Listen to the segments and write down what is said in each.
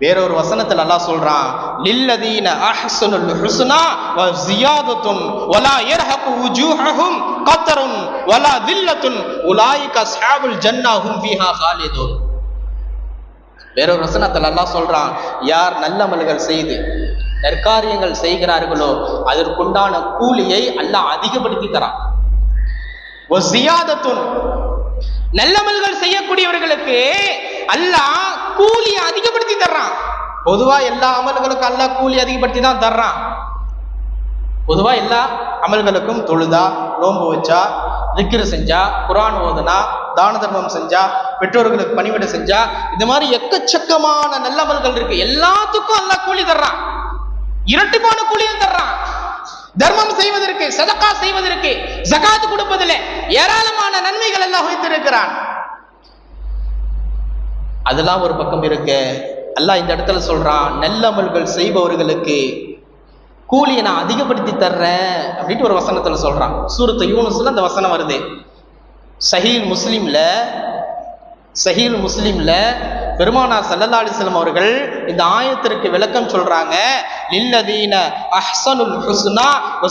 வேறொரு வசனத்தில் அல்லாஹ் சொல்றான் லில்லதீன அஹ்சனுல் ஹுஸ்னா வ ஜியாதத்துன் வலா யர்ஹகு வுஜூஹஹும் கத்தருன் வலா தில்லத்துன் உலாயிக அஸ்ஹாபுல் ஜன்னா ஹும் ஃபீஹா காலிதூன் வேறொரு வசனத்தில் அல்லாஹ் சொல்றான் யார் நல்லமல்கள் செய்து நற்காரியங்கள் செய்கிறார்களோ அதற்குண்டான கூலியை அல்லாஹ் அதிகப்படுத்தி தரான். வ ஜியாதத்துன் நல்லமல்கள் செய்யக்கூடியவர்களுக்கு அல்லாஹ் கூலியை அதிகப்படுத்தி தர்றான். பொதுவா எல்லா அமல்களுக்கும் அல்லாஹ் கூலி அதிகப்படுத்தி தான் தர்றான். பொதுவா எல்லா அமல்களுக்கும் தொழுதா நோன்பு வச்சா திக்ரு செஞ்சா குரான் ஓதுனா தான தர்மம் செஞ்சா பெற்றோர்களுக்கு பணிவிட செஞ்சா இந்த மாதிரி எக்கச்சக்கமான நல்லமல்கள் இருக்கு. எல்லாத்துக்கும் அல்லாஹ் கூலி தர்றான். இரட்டுமான கூலியும் தர்றான். தர்மம் செய்வதற்கு சதக்கா செய்வதற்கு ஜகாத் கொடுப்பதில் ஏராளமான நன்மைகள் எல்லாம் வைத்திருக்கிறான். அதெல்லாம் ஒரு பக்கம் இருக்க. அல்லாஹ் இந்த இடத்துல சொல்றான் நல்லமல்கள் செய்பவர்களுக்கு கூலியை நான் அதிகப்படுத்தி தர்றேன் அப்படின்ட்டு ஒரு வசனத்துல சொல்றான். சூரத்து யூனுஸ்ல அந்த வசனம் வருது. சஹீல் முஸ்லீமில் சஹீல் முஸ்லீமில் பெருமானார் சல்லல்லா அலிஸ்லம் அவர்கள் இந்த ஆயத்திற்கு விளக்கம் சொல்றாங்க. லில்லதீன அஹ்சனுல் ஹுஸ்னா வ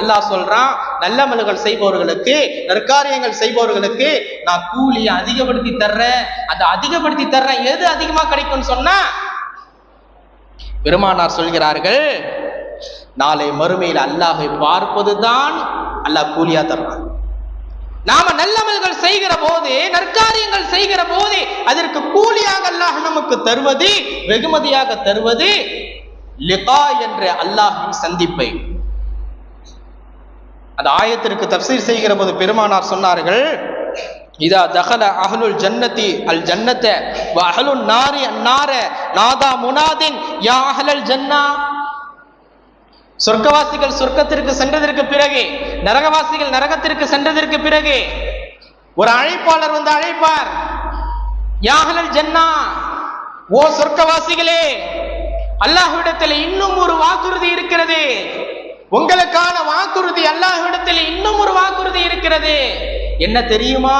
அல்லாஹ் சொல்றான். நல்லமல்கள் செய்பவர்களுக்கு நற்காரியங்கள் செய்பவர்களுக்கு நான் கூலியை அதிகப்படுத்தி தர்றேன். அதை அதிகப்படுத்தி தர்றேன். எது அதிகமா கிடைக்கும்னு சொன்னா பெருமானார் சொல்கிறார்கள் நாளை மறுமையில் அல்லாஹை பார்ப்பதுதான் அல்லாஹ் கூலியா தர்றான். நாம நல்லமல்கள் செய்கிற போது நற்காரியங்கள் செய்கிற போது அதற்கு கூலியாக அல்லாஹ் நமக்கு தருவது வெகுமதியாக தருவது லிகா என்ற அல்லாஹின் சந்திப்பை. அந்த ஆயத்திற்கு தப்சீர் செய்கிற போது பெருமானார் சொன்னார்கள் இதா தகல அஹலுல் ஜன்னதி அல் ஜன்னத்த வ அஹலுன் நாரி அந்நார நாதா முனாதின் யா அஹலல் ஜன்னா. சொர்க்கவாசிகள் சொர்க்கத்திற்கு சென்றதற்கு பிறகு நரகவாசிகள் நரகத்திற்கு சென்றதற்கு பிறகு ஒரு அழைப்பாளர் வந்து அழைப்பார் யாகலல் ஜன்னா ஓ சொர்க்கவாசிகளே அல்லாஹ்விடத்தில் இன்னும் ஒரு வாக்குறுதி இருக்கிறது உங்களுக்கான வாக்குறுதி அல்லாஹ்விடத்தில் இன்னும் ஒரு வாக்குறுதி இருக்கிறது. என்ன தெரியுமா?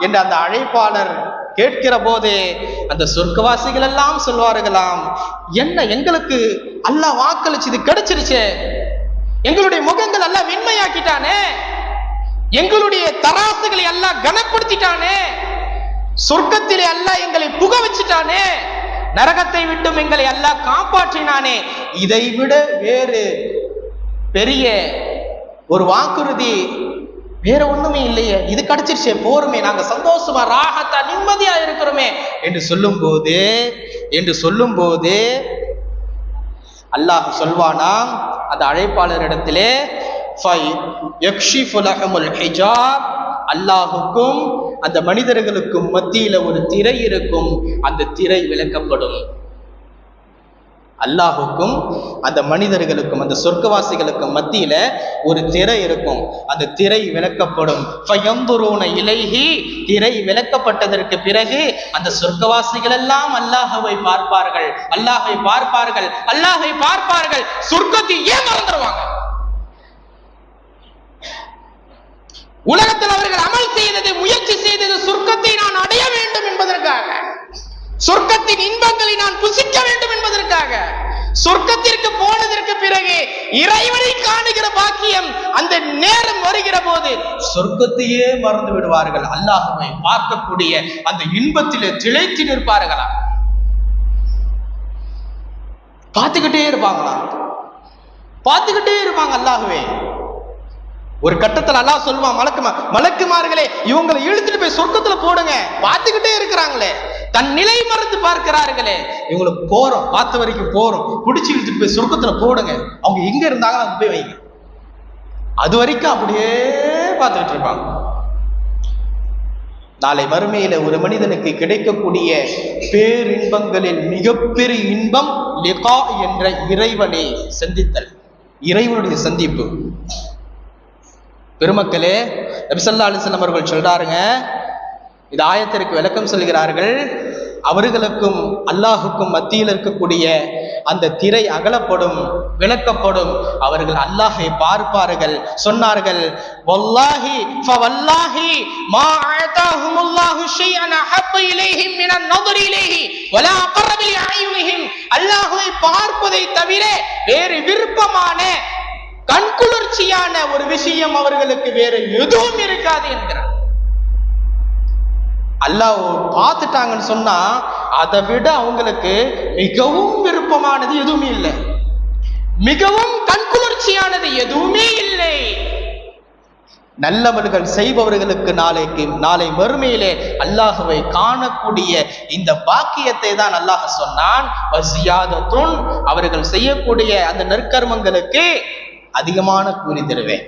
என்று அந்த அழைப்பாளர் கேட்கிற போது அந்த சொர்க்கவாசிகள் எல்லாம் சொல்வார்களாம் என்ன எங்களுக்கு அல்லாஹ் இது கிடைச்சிருச்சு. எங்களுடைய முகங்கள் எல்லாம் வெண்மையாக்கிட்டானே. எங்களுடைய தராசுகளை எல்லாம் கனப்படுத்திட்டானே. சொர்க்கத்திலே எல்லாம் எங்களை புக வச்சுட்டானே. நரகத்தை விட்டும் எங்களை எல்லாம் காப்பாற்றினானே. இதை விட வேறு பெரிய ஒரு வாக்குறுதி வேற ஒண்ணுமே இல்லையே. இது கிடைச்சிருச்சே போருமே. நாங்க சந்தோஷமா ராகத்தா நிம்மதியா இருக்கிறோமே என்று சொல்லும் போது என்று சொல்லும் போது அல்லாஹ் சொல்வானா அந்த அழைப்பாளரிடத்திலே ஹிஜாப். அல்லாஹுக்கும் அந்த மனிதர்களுக்கும் மத்தியில ஒரு திரை இருக்கும். அந்த திரை விளக்கப்படும். அல்லாஹுக்கும் அந்த மனிதர்களுக்கும் அந்த சொர்க்கவாசிகளுக்கும் மத்தியில ஒரு திரை இருக்கும். அந்த திரை விளக்கப்படும். இலைகி திரை விளக்கப்பட்டதற்கு பிறகு அந்த சொர்க்கவாசிகள் எல்லாம் அல்லாஹவை பார்ப்பார்கள். அல்லாஹை பார்ப்பார்கள். அல்லாஹை பார்ப்பார்கள். சொர்க்கத்தை ஏன் மறந்துடுவாங்க உலகத்தில் அவர்கள் அமல் செய்தது முயற்சி செய்தது சொர்க்கத்தை நான் அடைய வேண்டும் என்பதற்காக. சொர்க்கத்தின் இன்பங்களை நான் புசிக்க வேண்டும் என்பதற்காக சொர்க்கத்திற்கு போனதற்கு பிறகு இறைவனை காணுகிற பாக்கியம் அந்த நேரம் வருகிற போது சொர்க்கத்தையே மறந்து விடுவார்கள். அல்லாஹுவை பார்க்கக்கூடிய அந்த இன்பத்திலே திளைத்து நிற்பார்களா? பார்த்துக்கிட்டே இருப்பாங்களா? பார்த்துக்கிட்டே இருப்பாங்க அல்லாஹுவே. ஒரு கட்டத்தில் அல்லாஹ் சொல்லுவான் மலக்குமா மலக்குமார்களே இவங்களை இழுத்துட்டு போய் சொர்க்கத்துல போடுங்க. பார்த்துக்கிட்டே இருக்கிறாங்களே. தன் நிலை மறந்து பார்க்கிறார்களே. இவங்களுக்கு போறோம் பார்த்த வரைக்கும் போறோம் பிடிச்சி இழுத்துட்டு போய் சொர்க்கத்துல போடுங்க. அவங்க எங்க இருந்தாங்களோ அங்க போய் வைங்க. அது வரைக்கும் அப்படியே பார்த்துக்கிட்டு இருப்பாங்க. நாளை மறுமையில ஒரு மனிதனுக்கு கிடைக்கக்கூடிய பேரின்பங்களில் மிகப்பெரிய இன்பம் லிகா என்ற இறைவனை சந்தித்தல். இறைவனுடைய சந்திப்பு. பெருமக்களே நபிசல்லா அலிசல்லம் அவர்கள் சொல்றாருங்க இது ஆயத்திற்கு விளக்கம் சொல்கிறார்கள் அவர்களுக்கும் அல்லாஹுக்கும் மத்தியில் இருக்கக்கூடிய அந்த திரை அகலப்படும் விளக்கப்படும் அவர்கள் அல்லாஹை பார்ப்பார்கள் சொன்னார்கள் அல்லாஹுவை மா இலைஹி பார்ப்பதை தவிர வேறு விருப்பமான கண்குளிர்ச்சியான ஒரு விஷயம் அவர்களுக்கு வேறு எதுவும் இருக்காது என்கிறார். அல்லாஹ் பார்த்துட்டாங்கன்னு சொன்னா அதை விட அவங்களுக்கு மிகவும் விருப்பமானது எதுவுமே இல்லை. மிகவும் கண்குளிர்ச்சியானது எதுவுமே இல்லை. நல்லவர்கள் செய்பவர்களுக்கு நாளைக்கு நாளை மறுமையிலே அல்லாஹுவை காணக்கூடிய இந்த பாக்கியத்தை தான் அல்லாஹ் சொன்னான். அவர்கள் செய்யக்கூடிய அந்த நற்கர்மங்களுக்கு அதிகமான கூலி தருவேன்.